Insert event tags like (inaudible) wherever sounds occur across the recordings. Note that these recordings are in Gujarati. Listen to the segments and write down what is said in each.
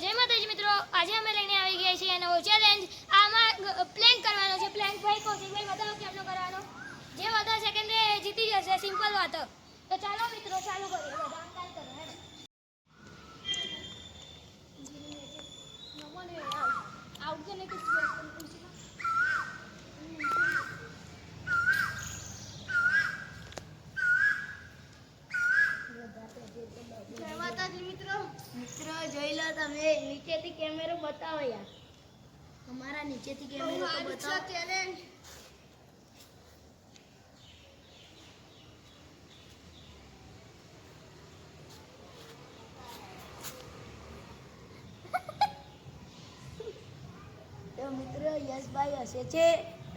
જય માતાજી મિત્રો. આજે અમે લઈને આવી ગયા છીએ નવો ચેલેન્જ આમાં પ્લેન કરવાનો છે. પ્લેન ભાઈ કૌશિકભાઈ બતાવો કેટલો કરવાનો. જે વધારે સેકન્ડ જીતી જશે. સિમ્પલ વાત. તો ચાલો મિત્રો, ચાલુ કરીએ આમ ચાલ કરો હેડો. આઉટ કરને कुछ જય માતાજી મિત્રો જોઈ લો તમે નીચેથી કેમેરો બતાવો યાર. અમારા નીચેથી કેમેરો તો બતાવો. ચેલેન્જ (laughs) તો મિત્રો યશભાઈ હસે છે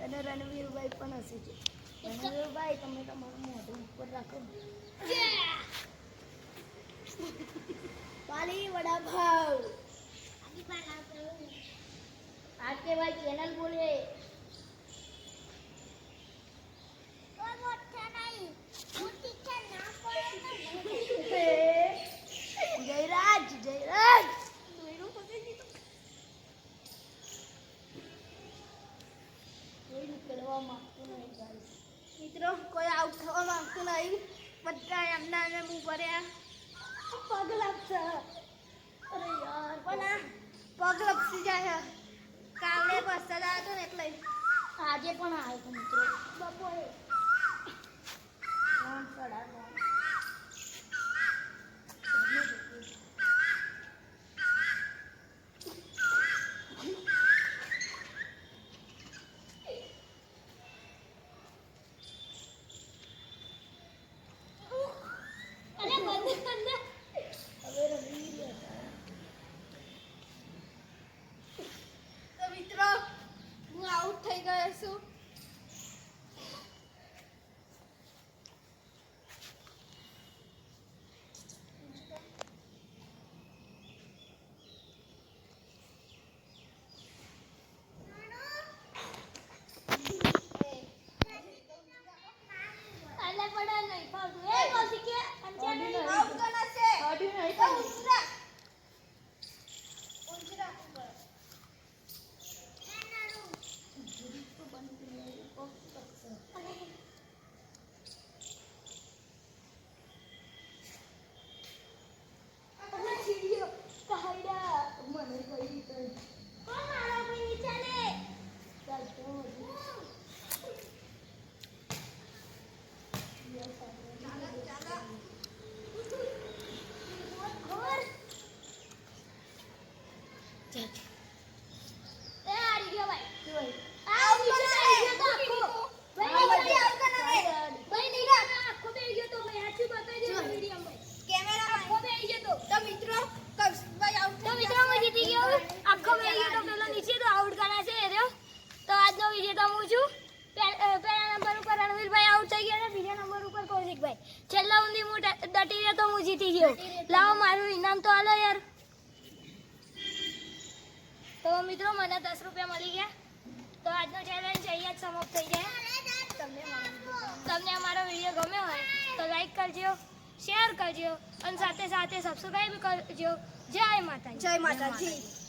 અને રણવીરભાઈ પણ હસે છે. રણવીરભાઈ તમે તમારું મોઢું ઉપર રાખો. પાલી વડાપાવ आज के भाई चैनल बोले જયરાજ જયરાજ કોઈ નીકળવા માંગતું નહીં guys. મિત્રો કોઈ આઉટ થવા માંગતું નહીં બધા એમના એમ ભર્યા પગ લાગશે. અરે યાર પણ આ પગ લપસી જાય કાલે વરસાદ આવ્યો ને એટલે. આજે પણ આવ્યો મિત્રો. બપોરે ત્રણ સાડા ત્રણ. અરે બંધ બંધ હવે રમી રહ્યા તો મિત્રો હું આઉટ થઈ ગયો છું આલે પડે નહીં ફાવતું એ કૌશિક કે અંજાન નહીં આઉટ કોના છે કાઢ્યું નહીં તો ઉતરા ઉતરા ઉપર અરે ચીડિયો કાયડા મને કઈ રીતે કોણ મારો ભાઈ ચાલે ચાલતો હજુ. એ હારી ગયો ભાઈ જોઈ. આ નીચે આવી ગયો તો આખો ભાઈ હા, નીચે આઉટ કોના છે? ભાઈ નીચે આખો બેહી ગયો તો ભાઈ સાચું બતાવી દે જો. મીડિયમ ભાઈ કેમેરામેન. આખો બેહી ગયો તો તો મિત્રો કૌશિકભાઈ આઉટ તો થઈ મિત્રો ગયા હું છે. જીતી ગયો આખો બેહી ગયો તો પેલો નીચે તો આઉટ કરા છે એ રહ્યો તો આજનો વિજેતા હું છું પે- અ, પહેલા નંબર ઉપર રણવીરભાઈ આઉટ થઈ ગયા અને બીજા નંબર ઉપર કૌશિકભાઈ છેલ્લા ઊંધી હું ડટી રહ્યો તો હું જીતી ગયો. લાવો મારું ઇનામ તો હાલો યાર. તો મિત્રો મને દસ રૂપિયા મળી ગયા. તો આજનો ચેલેન્જ અહીંયા જ સમાપ્ત થઈ જાય. તમને તમને અમારો વીડિયો ગમ્યો હોય તો લાઈક કરજો શેર કરજો અને સાથે સાથે સબસ્ક્રાઈબ કરજો. જય માતાજી. જય માતાજી.